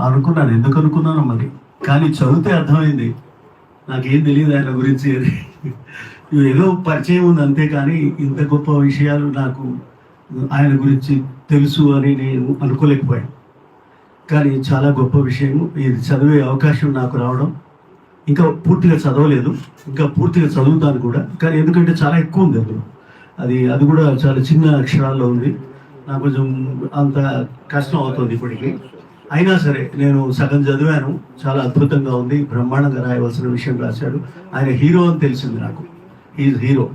అనుకున్నాను. ఎందుకు అనుకున్నాను మరి. కానీ చదివితే అర్థమైంది. నాకేం తెలియదు ఆయన గురించి. ఏదో పరిచయం ఉంది అంతే కానీ ఇంత గొప్ప విషయాలు నాకు ఆయన గురించి తెలుసు అని నేను అనుకోలేకపోయాను. కానీ చాలా గొప్ప విషయం. ఇది చదివే అవకాశం నాకు రావడం. ఇంకా పూర్తిగా చదవలేదు. ఇంకా పూర్తిగా చదువుతాను కూడా. కానీ ఎందుకంటే చాలా ఎక్కువ ఉంది అందులో. అది అది కూడా చాలా చిన్న అక్షరాల్లో ఉంది. నాకు కొంచెం అంత కష్టం అవుతుంది ఇప్పటికి. అయినా సరే నేను సగం చదివాను. చాలా అద్భుతంగా ఉంది. బ్రహ్మాండంగా రాయవలసిన విషయం రాశాడు. ఆయన హీరో అని తెలిసింది నాకు. ఈజ్ హీరో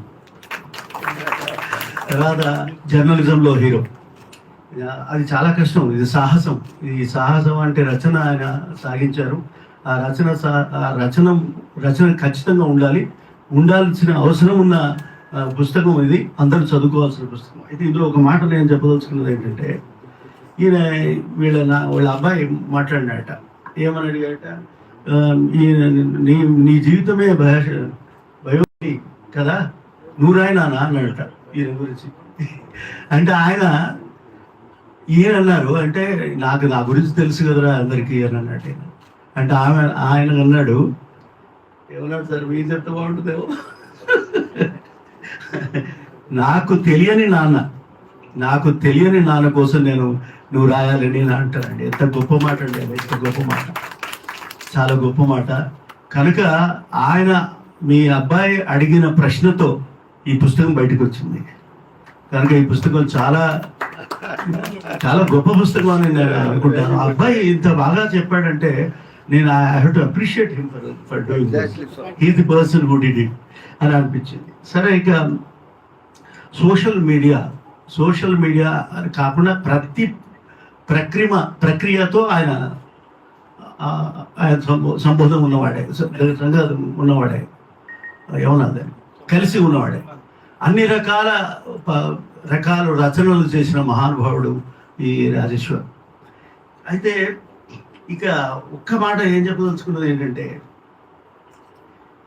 తర్వాత జర్నలిజంలో హీరో. అది చాలా కష్టం. ఇది సాహసం. ఈ సాహసం అంటే రచన ఆయన సాగించారు. ఆ రచన సా- ఆ రచన రచన ఖచ్చితంగా ఉండాలి. ఉండాల్సిన అవసరం ఉన్న పుస్తకం ఇది. అందరూ చదువుకోవాల్సిన పుస్తకం. అయితే ఇందులో ఒక మాట నేను చెప్పదలుచుకున్నది ఏంటంటే ఈయన వీళ్ళ నా వీళ్ళ అబ్బాయి మాట్లాడినట ఏమని అడిగాట ఈయన నీ నీ జీవితమే భాష బయోపి కదా? నువ్వు అన్నాడట ఈయన గురించి. అంటే ఆయన ఈయన అన్నారు అంటే నాకు నా గురించి తెలుసు కదరా అందరికీ అని అన్నట్టు ఈయన. అంటే ఆమె ఆయన అన్నాడు ఏమన్నాడు సార్ మీరు చెప్తే బాగుంటుందేమో? నాకు తెలియని నాన్న నాకు తెలియని నాన్న కోసం నేను నువ్వు రాయాలని నేను అంటానండి. ఎంత గొప్ప మాట అండి ఎంత గొప్ప మాట. చాలా గొప్ప మాట. కనుక ఆయన మీ అబ్బాయి అడిగిన ప్రశ్నతో ఈ పుస్తకం బయటకు వచ్చింది కనుక ఈ పుస్తకం చాలా చాలా గొప్ప పుస్తకం అని నేను అనుకుంటాను. ఆ అబ్బాయి ఇంత బాగా చెప్పాడంటే నేను I have to appreciate him for for doing he the person who did it అని అనిపించింది. సరే ఇక సోషల్ మీడియా సోషల్ మీడియా అని కాకుండా ప్రతి ప్రక్రిమ ప్రక్రియతో ఆయన ఆయన సంబో సంబోధం ఉన్నవాడే సంఘం ఉన్నవాడే ఏమన్నది? కలిసి ఉన్నవాడే. అన్ని రకాల ప- రకాల రచనలు చేసిన మహానుభావుడు ఈ రాజేశ్వర్. అయితే ఇక ఒక్క మాట ఏం చెప్పదలుచుకున్నది ఏంటంటే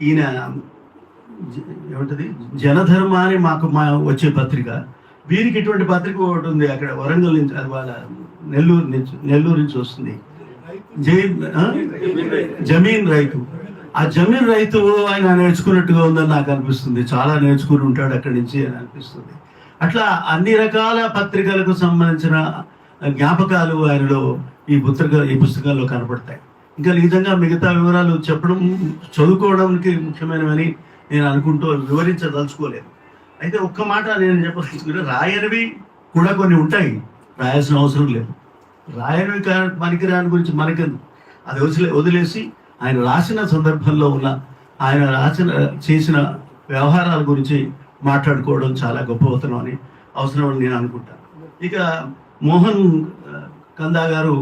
ఈయన ఏమంటది? జనధర్మ అని మాకు మా వచ్చే పత్రిక వీరికి ఇటువంటి పత్రిక ఒకటి ఉంది అక్కడ వరంగల్ నుంచి అది వాళ్ళ నెల్లూరు నుంచి నెల్లూరు నుంచి వస్తుంది. జై జమీన్ రైతు. ఆ జమీన్ రైతు ఆయన నేర్చుకున్నట్టుగా ఉందని నాకు అనిపిస్తుంది. చాలా నేర్చుకుని ఉంటాడు అక్కడి నుంచి అని అనిపిస్తుంది. అట్లా అన్ని రకాల పత్రికలకు సంబంధించిన జ్ఞాపకాలు ఆయనలో ఈ పుస్తక ఈ పుస్తకాల్లో కనపడతాయి. ఇంకా నిజంగా మిగతా వివరాలు చెప్పడం చదువుకోవడానికి ముఖ్యమైనవని నేను అనుకుంటూ వివరించదలుచుకోలేదు. అయితే ఒక్క మాట నేను చెప్పదలుచుకుంటే రాయనివి కూడా కొన్ని ఉంటాయి. రాయాల్సిన అవసరం లేదు. రాయనివి మనకి పనికిరాని గురించి మనకి అది వదిలే వదిలేసి ఆయన రాసిన సందర్భంలో ఉన్న ఆయన రాసిన చేసిన వ్యవహారాల గురించి మాట్లాడుకోవడం చాలా గొప్పవతనం అని అవసరం అని నేను అనుకుంటాను ఇక మోహన్ కందా గారు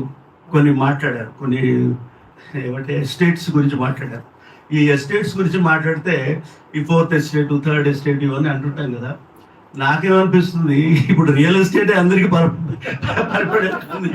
కొన్ని మాట్లాడారు. కొన్ని ఏమంటే స్టేట్స్ గురించి మాట్లాడారు. ఈ ఎస్టేట్స్ గురించి మాట్లాడితే ఈ ఫోర్త్ ఎస్టేట్ థర్డ్ ఎస్టేట్ ఇవన్నీ అంటుంటాం కదా. నాకేమనిపిస్తుంది ఇప్పుడు రియల్ ఎస్టేట్ అందరికీ పడిపోతుంది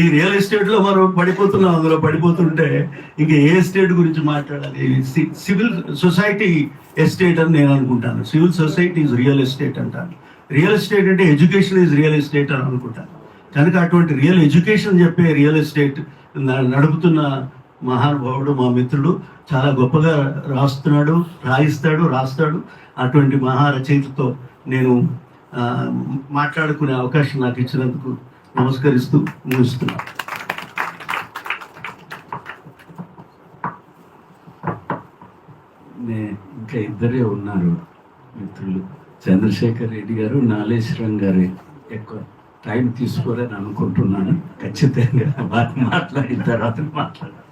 ఈ రియల్ ఎస్టేట్లో మనం పడిపోతున్నాం అందులో పడిపోతుంటే ఇంకా ఏ ఎస్టేట్ గురించి మాట్లాడాలి? సి- సివిల్ సొసైటీ ఎస్టేట్ అని నేను అనుకుంటాను. Civil society is real estate అంటాను రియల్ ఎస్టేట్ అంటే ఎడ్యుకేషన్ ఈజ్ రియల్ ఎస్టేట్ అని అనుకుంటాను. కనుక అటువంటి రియల్ ఎడ్యుకేషన్ చెప్పే రియల్ ఎస్టేట్ నడుపుతున్న మహానుభావుడు మా మిత్రుడు చాలా గొప్పగా రాస్తున్నాడు రాయిస్తాడు రాస్తాడు. అటువంటి మహా రచయితతో నేను మాట్లాడుకునే అవకాశం నాకు ఇచ్చినందుకు నమస్కరిస్తూ ముగిస్తున్నాను. ఇంకా ఇద్దరే ఉన్నారు మిత్రులు. చంద్రశేఖర్ రెడ్డి గారు నాలేశ్వరం గారు ఎక్కువ టైం తీసుకోవాలని అనుకుంటున్నాను. ఖచ్చితంగా వారిని మాట్లాడిన తర్వాత మాట్లాడారు